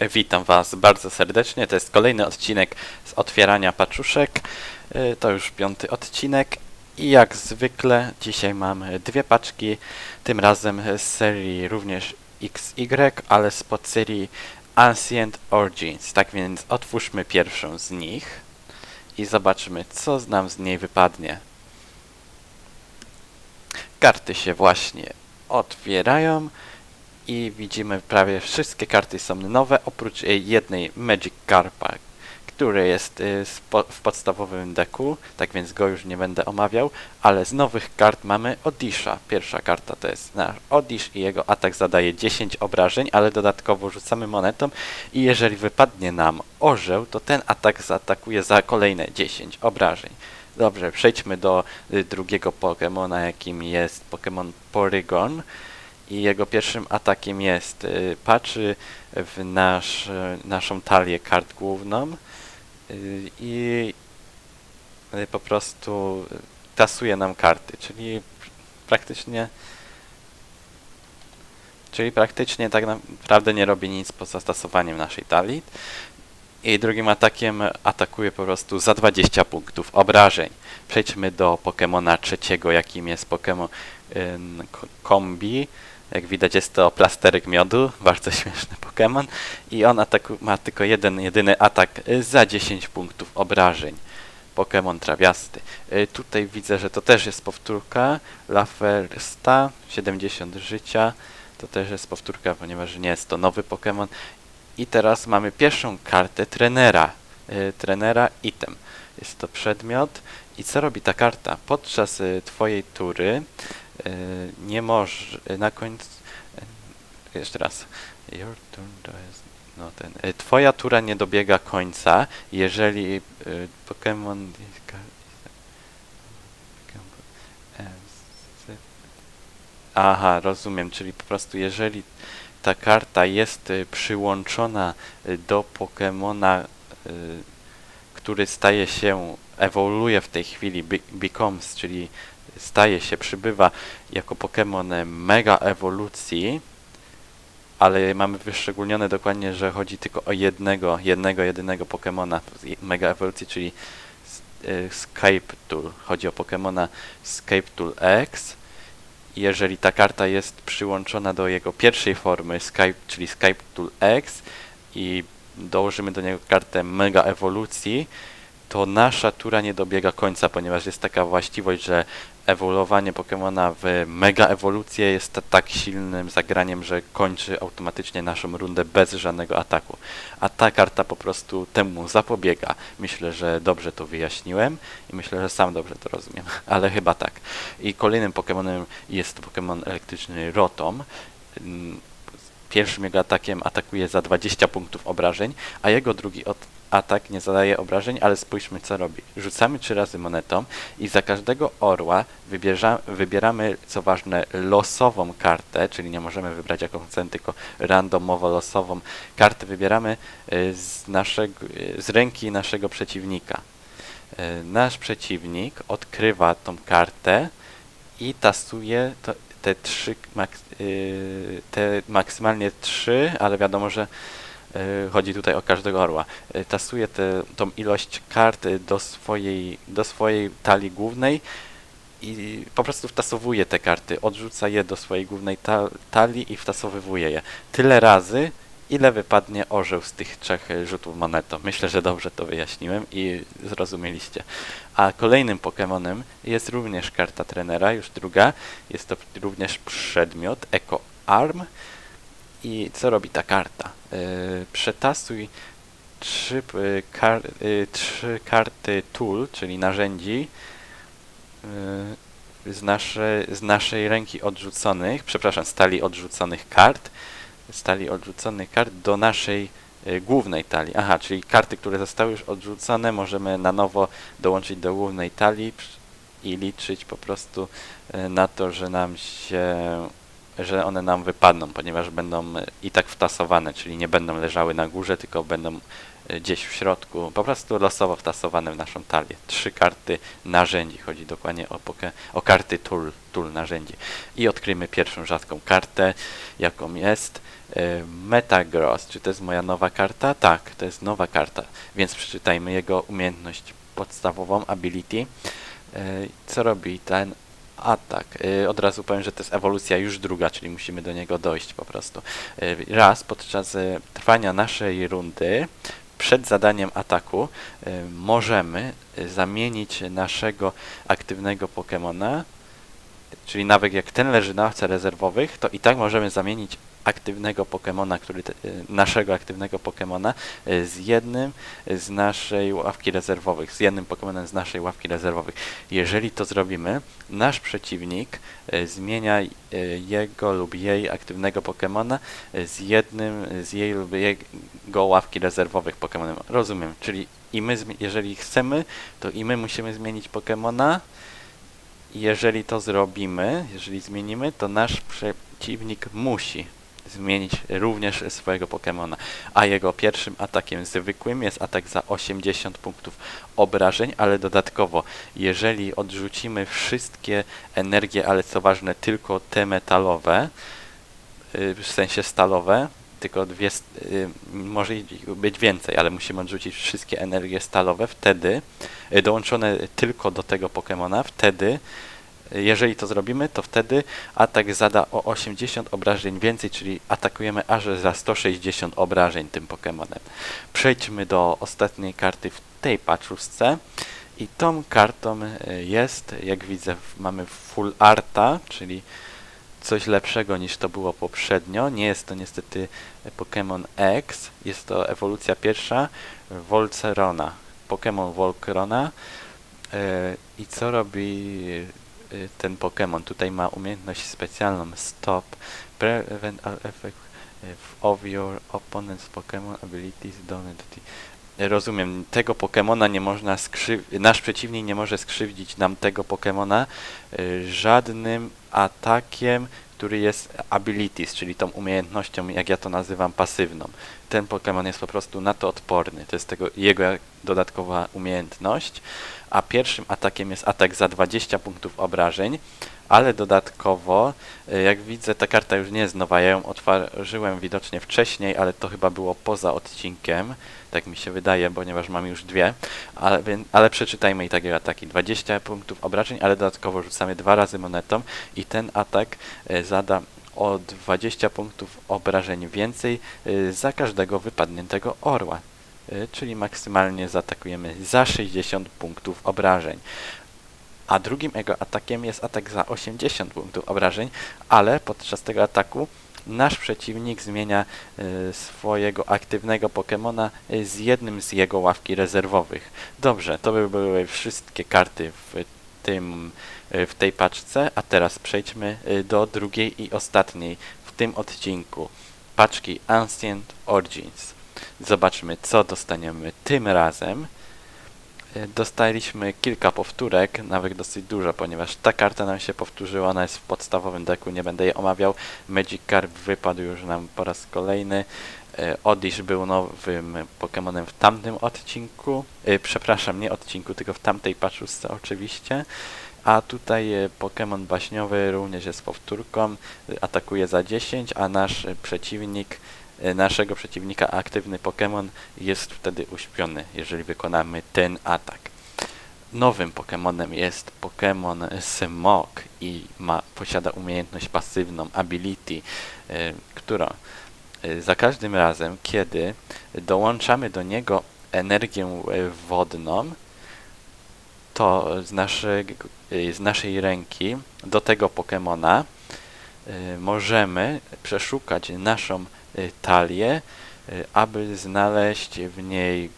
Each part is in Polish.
Witam Was bardzo serdecznie. To jest kolejny odcinek z otwierania paczuszek. Y, To już piąty odcinek. I jak zwykle dzisiaj mam dwie paczki, tym razem z serii również XY, ale z podserii Ancient Origins. Tak więc otwórzmy pierwszą z nich i zobaczymy, co nam z niej wypadnie. Karty się właśnie otwierają i widzimy prawie wszystkie karty są nowe, oprócz e, jednej Magic Carpa, który jest e, w podstawowym deku, tak więc go już nie będę omawiał, ale z nowych kart mamy Odisha. Pierwsza karta to jest nasz Odish i jego atak zadaje 10 obrażeń, ale dodatkowo rzucamy monetą i jeżeli wypadnie nam orzeł, to ten atak zaatakuje za kolejne 10 obrażeń. Dobrze, przejdźmy do y, drugiego Pokemona, jakim jest Pokémon Porygon i jego pierwszym atakiem jest y, patrzy w nasz, y, naszą talię kart główną y, i po prostu tasuje nam karty, czyli praktycznie czyli praktycznie tak naprawdę nie robi nic poza stosowaniem naszej talii. I drugim atakiem atakuje po prostu za 20 punktów obrażeń. Przejdźmy do Pokemona trzeciego, jakim jest Pokemon Kombi. Jak widać jest to plasterek miodu, bardzo śmieszny Pokémon i on ataku- ma tylko jeden, jedyny atak y, za 10 punktów obrażeń. Pokémon trawiasty. Y, Tutaj widzę, że to też jest powtórka. Lafersta, 70 życia. To też jest powtórka, ponieważ nie jest to nowy Pokémon. I teraz mamy pierwszą kartę trenera. Y, trenera item. Jest to przedmiot. I co robi ta karta? Podczas y, twojej tury y, nie możesz na końcu. Jeszcze raz. Your turn to jest. No ten. Twoja tura nie dobiega końca, jeżeli Pokémon. Aha, rozumiem, czyli po prostu jeżeli ta karta jest y, przyłączona y, do Pokemona, y, który staje się, ewoluuje w tej chwili, be- becomes, czyli staje się, przybywa jako Pokémon mega ewolucji, ale mamy wyszczególnione dokładnie, że chodzi tylko o jednego, jednego, jedynego je- mega ewolucji, czyli Skype Tool. Chodzi o Pokemona Skype Tool X. Jeżeli ta karta jest przyłączona do jego pierwszej formy, Skype, czyli Skype Tool X i dołożymy do niego kartę Mega Ewolucji, to nasza tura nie dobiega końca, ponieważ jest taka właściwość, że ewoluowanie Pokemona w Mega Ewolucję jest ta- tak silnym zagraniem, że kończy automatycznie naszą rundę bez żadnego ataku. A ta karta po prostu temu zapobiega. Myślę, że dobrze to wyjaśniłem i myślę, że sam dobrze to rozumiem, ale chyba tak. I kolejnym Pokemonem jest Pokemon elektryczny Rotom. Mm, Pierwszym jego atakiem atakuje za 20 punktów obrażeń, a jego drugi od atak nie zadaje obrażeń, ale spójrzmy co robi. Rzucamy trzy razy monetą i za każdego orła wybierza, wybieramy, co ważne, losową kartę, czyli nie możemy wybrać jaką chcemy, tylko randomowo losową kartę wybieramy y, z, naszego, y, z ręki naszego przeciwnika. Y, Nasz przeciwnik odkrywa tą kartę i tasuje to, te trzy, te maksymalnie trzy, ale wiadomo, że chodzi tutaj o każdego orła. Y, tasuje te, tą ilość kart y, do swojej, do swojej talii głównej i po prostu wtasowuje te karty, odrzuca je do swojej głównej ta, talii i wtasowywuje je. Tyle razy, ile wypadnie orzeł z tych trzech rzutów monetą. Myślę, że dobrze to wyjaśniłem i zrozumieliście. A kolejnym Pokemonem jest również karta trenera, już druga. Jest to również przedmiot Eco Arm. I co robi ta karta? Yy, przetasuj trzy, y, kar, y, trzy karty tool, czyli narzędzi z, nasze, z naszej ręki odrzuconych, przepraszam, stali odrzuconych kart, stali odrzuconych kart do naszej głównej talii. Aha, czyli karty, które zostały już odrzucone, możemy na nowo dołączyć do głównej talii i liczyć po prostu na to, że nam się, że one nam wypadną, ponieważ będą i tak wtasowane, czyli nie będą leżały na górze, tylko będą y, gdzieś w środku, po prostu losowo wtasowane w naszą talię. Trzy karty narzędzi, chodzi dokładnie o, o karty tool, tool narzędzi. I odkryjmy pierwszą rzadką kartę, jaką jest y, Metagross. Czy to jest moja nowa karta? Tak, to jest nowa karta, więc przeczytajmy jego umiejętność podstawową, ability. Y, Co robi ten atak? Y, Od razu powiem, że to jest ewolucja już druga, czyli musimy do niego dojść po prostu. Y, Raz podczas y, trwania naszej rundy przed zadaniem ataku możemy zamienić naszego aktywnego Pokemona, czyli nawet jak ten leży na ławce rezerwowych, to i tak możemy zamienić aktywnego Pokemona, który te, y, naszego aktywnego Pokemona y, z jednym z naszej ławki rezerwowych, z jednym Pokemonem z naszej ławki rezerwowych. Jeżeli to zrobimy, nasz przeciwnik y, zmienia y, jego lub jej aktywnego Pokemona y, z jednym z jej lub jego ławki rezerwowych Pokemonem. Rozumiem, czyli i my, jeżeli chcemy, to i my musimy zmienić Pokemona. Jeżeli to zrobimy, jeżeli zmienimy, to nasz przeciwnik musi zmienić również swojego Pokemona. A jego pierwszym atakiem zwykłym jest atak za 80 punktów obrażeń, ale dodatkowo, jeżeli odrzucimy wszystkie energie, ale co ważne, tylko te metalowe, y, w sensie stalowe, tylko dwie, y, może być więcej, ale musimy odrzucić wszystkie energie stalowe, wtedy y, dołączone tylko do tego Pokemona, wtedy jeżeli to zrobimy, to wtedy atak zada o 80 obrażeń więcej, czyli atakujemy aż za 160 obrażeń tym Pokemonem. Przejdźmy do ostatniej karty w tej paczuszce. I tą kartą y, jest, jak widzę, mamy full arta, czyli coś lepszego niż to było poprzednio. Nie jest to niestety Pokémon X, jest to ewolucja pierwsza Volcerona. Pokémon Volcerona. E, I co robi e, ten Pokémon? Tutaj ma umiejętność specjalną Stop. Prevent all effect e, of your opponent's Pokémon abilities don't Rozumiem, tego Pokemona nie można skrzywdzić, nasz przeciwnik nie może skrzywdzić nam tego Pokemona y, żadnym atakiem, który jest abilities, czyli tą umiejętnością, jak ja to nazywam, pasywną. Ten Pokemon jest po prostu na to odporny, to jest tego, jego dodatkowa umiejętność, a pierwszym atakiem jest atak za 20 punktów obrażeń, ale dodatkowo, y, jak widzę, ta karta już nie jest nowa, ja ją otworzyłem widocznie wcześniej, ale to chyba było poza odcinkiem, tak mi się wydaje, ponieważ mam już dwie, ale, ale przeczytajmy i takie ataki. 20 punktów obrażeń, ale dodatkowo rzucamy dwa razy monetą i ten atak e, zada o 20 punktów obrażeń więcej e, za każdego wypadniętego orła. E, Czyli maksymalnie zaatakujemy za 60 punktów obrażeń. A drugim jego atakiem jest atak za 80 punktów obrażeń, ale podczas tego ataku nasz przeciwnik zmienia e, swojego aktywnego Pokemona e, z jednym z jego ławki rezerwowych. Dobrze, to by były wszystkie karty w tym e, w tej paczce, a teraz przejdźmy do drugiej i ostatniej w tym odcinku paczki Ancient Origins. Zobaczmy, co dostaniemy tym razem. Dostaliśmy kilka powtórek, nawet dosyć dużo, ponieważ ta karta nam się powtórzyła, ona jest w podstawowym deku, nie będę jej omawiał. Magic Carp wypadł już nam po raz kolejny. E, Odish był nowym Pokemonem w tamtym odcinku. E, Przepraszam, nie odcinku, tylko w tamtej paczuszce oczywiście. A tutaj e, Pokémon baśniowy również jest powtórką, atakuje za 10, a nasz przeciwnik, naszego przeciwnika aktywny Pokémon jest wtedy uśpiony, jeżeli wykonamy ten atak. Nowym Pokémonem jest Pokémon Smog i ma, posiada umiejętność pasywną, ability, e, która e, za każdym razem, kiedy dołączamy do niego energię e, wodną, to z, naszego, y, z naszej ręki do tego Pokemona y, możemy przeszukać naszą talię, y, aby znaleźć w niej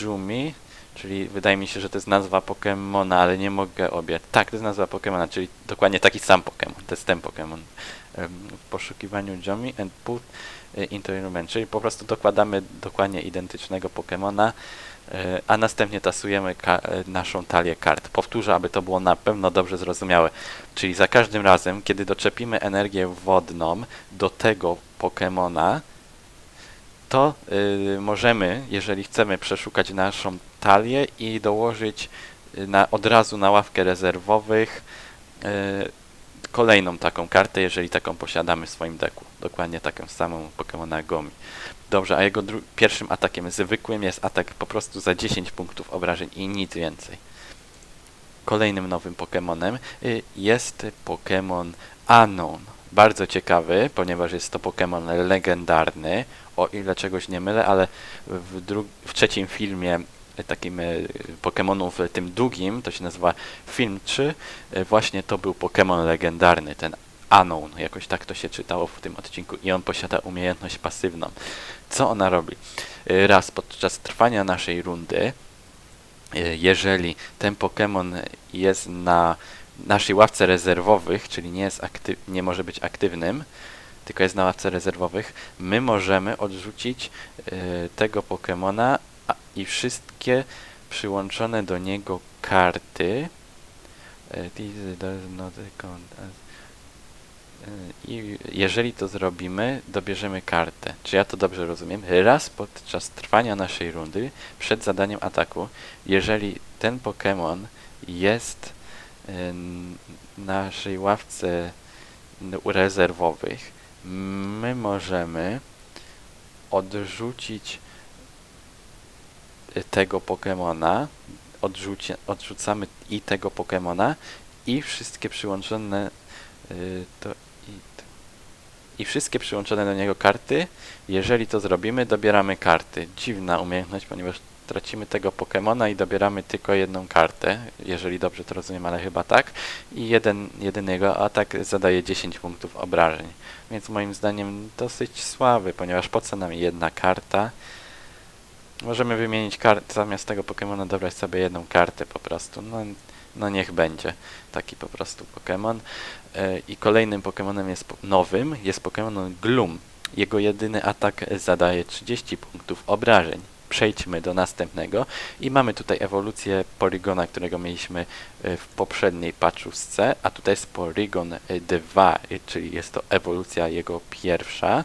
Jumi, czyli wydaje mi się, że to jest nazwa Pokemona, ale nie mogę obiec. Tak, to jest nazwa Pokemona, czyli dokładnie taki sam Pokemon, to jest ten Pokemon. Ym, W poszukiwaniu Jumi and put y, into environment, czyli po prostu dokładamy dokładnie identycznego Pokemona, E, a następnie tasujemy naszą talię kart. Powtórzę, aby to było na pewno dobrze zrozumiałe. Czyli za każdym razem, kiedy doczepimy energię wodną do tego Pokemona, to y, możemy, jeżeli chcemy przeszukać naszą talię i dołożyć y, na, od razu na ławkę rezerwowych y, kolejną taką kartę, jeżeli taką posiadamy w swoim deku. Dokładnie taką samą Pokemona Gomi. Dobrze, a jego pierwszym atakiem zwykłym jest atak po prostu za 10 punktów obrażeń i nic więcej. Kolejnym nowym Pokemonem y, jest Pokemon Anon. Bardzo ciekawy, ponieważ jest to Pokemon legendarny, o ile czegoś nie mylę, ale w, w trzecim filmie y, takim y, Pokemonów y, tym długim, to się nazywa Film 3, y, właśnie to był Pokemon legendarny, ten Anon, jakoś tak to się czytało w tym odcinku i on posiada umiejętność pasywną. Co ona robi? Raz podczas trwania naszej rundy, jeżeli ten Pokémon jest na naszej ławce rezerwowych, czyli nie, jest akty- nie może być aktywnym, tylko jest na ławce rezerwowych, my możemy odrzucić y, tego Pokémona a- i wszystkie przyłączone do niego karty. y, i jeżeli to zrobimy, dobierzemy kartę. Czy ja to dobrze rozumiem? Raz podczas trwania naszej rundy, przed zadaniem ataku, jeżeli ten Pokémon jest naszej ławce rezerwowych, my możemy odrzucić y, tego Pokémona, odrzuci, odrzucamy i tego Pokémona i wszystkie przyłączone y, to i, t- i wszystkie przyłączone do niego karty. Jeżeli to zrobimy, dobieramy karty. Dziwna umiejętność, ponieważ tracimy tego Pokemona i dobieramy tylko jedną kartę, jeżeli dobrze to rozumiem, ale chyba tak. I jeden, jeden jego atak zadaje 10 punktów obrażeń. Więc moim zdaniem dosyć słaby, ponieważ po co nam jedna karta? Możemy wymienić kartę, zamiast tego Pokemona dobrać sobie jedną kartę po prostu. No, no niech będzie taki po prostu Pokémon. E, I kolejnym Pokémonem jest nowym, jest Pokémon Gloom. Jego jedyny atak zadaje 30 punktów obrażeń. Przejdźmy do następnego i mamy tutaj ewolucję Polygona, którego mieliśmy e, w poprzedniej patchusce, a tutaj jest Polygon e, 2, e, czyli jest to ewolucja jego pierwsza.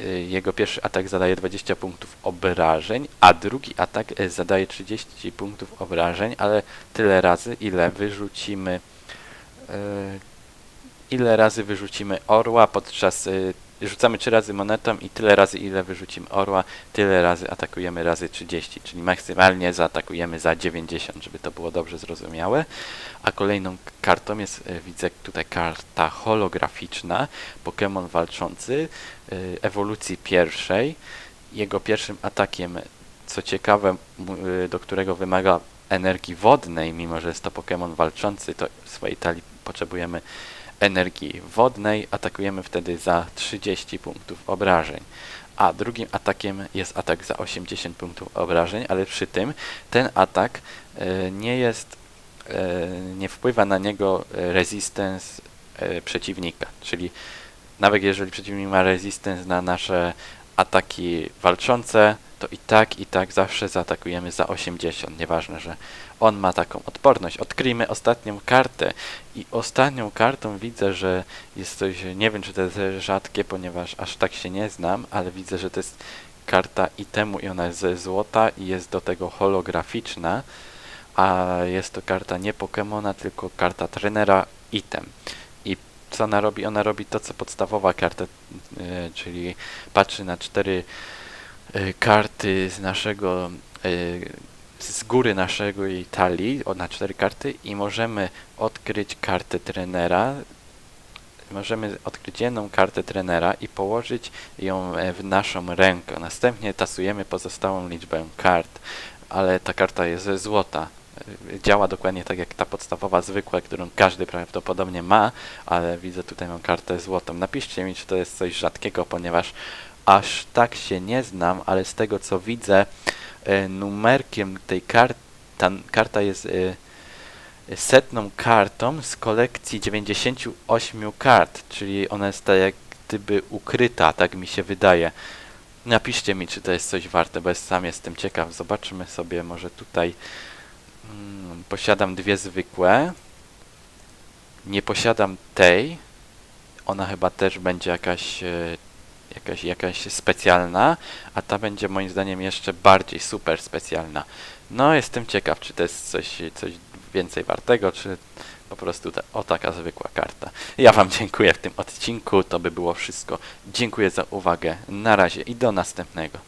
E, Jego pierwszy atak zadaje 20 punktów obrażeń, a drugi atak e, zadaje 30 punktów obrażeń, ale tyle razy, ile wyrzucimy e, ile razy wyrzucimy orła podczas rzucamy 3 razy monetą i tyle razy ile wyrzucimy orła, tyle razy atakujemy razy 30, czyli maksymalnie zaatakujemy za 90, żeby to było dobrze zrozumiałe. A kolejną kartą jest, y, widzę tutaj karta holograficzna, Pokémon walczący y, ewolucji pierwszej. Jego pierwszym atakiem, co ciekawe, y, do którego wymaga energii wodnej, mimo że jest to Pokémon walczący, to w swojej talii potrzebujemy energii wodnej, atakujemy wtedy za 30 punktów obrażeń. A drugim atakiem jest atak za 80 punktów obrażeń, ale przy tym ten atak e, nie jest, e, nie wpływa na niego e, resistance przeciwnika, czyli nawet jeżeli przeciwnik ma resistance na nasze ataki walczące, to i tak, i tak zawsze zaatakujemy za 80. Nieważne, że on ma taką odporność. Odkryjmy ostatnią kartę. I ostatnią kartą widzę, że jest coś, nie wiem czy to jest rzadkie, ponieważ aż tak się nie znam, ale widzę, że to jest karta itemu i ona jest ze złota i jest do tego holograficzna, a jest to karta nie Pokemona, tylko karta trenera item. I co ona robi? Ona robi to, co podstawowa karta, e, czyli patrzy na cztery karty z naszego e, z góry naszego jej talii, na cztery karty i możemy odkryć kartę trenera. Możemy odkryć jedną kartę trenera i położyć ją e, w naszą rękę. Następnie tasujemy pozostałą liczbę kart, ale ta karta jest złota. E, Działa dokładnie tak jak ta podstawowa zwykła, którą każdy prawdopodobnie ma, ale widzę tutaj mam kartę złotą. Napiszcie mi, czy to jest coś rzadkiego, ponieważ aż tak się nie znam, ale z tego co widzę, e, numerkiem tej karty, ta karta jest e, setną kartą z kolekcji 98 kart, czyli ona jest tak jak gdyby ukryta, tak mi się wydaje. Napiszcie mi, czy to jest coś warte, bo sam jestem ciekaw. Zobaczymy sobie, może tutaj mm, posiadam dwie zwykłe. Nie posiadam tej. Ona chyba też będzie jakaś e, jakaś, jakaś specjalna, a ta będzie moim zdaniem jeszcze bardziej super specjalna. No, jestem ciekaw, czy to jest coś, coś więcej wartego, czy po prostu ta, o taka zwykła karta. Ja Wam dziękuję w tym odcinku, to by było wszystko. Dziękuję za uwagę, na razie i do następnego.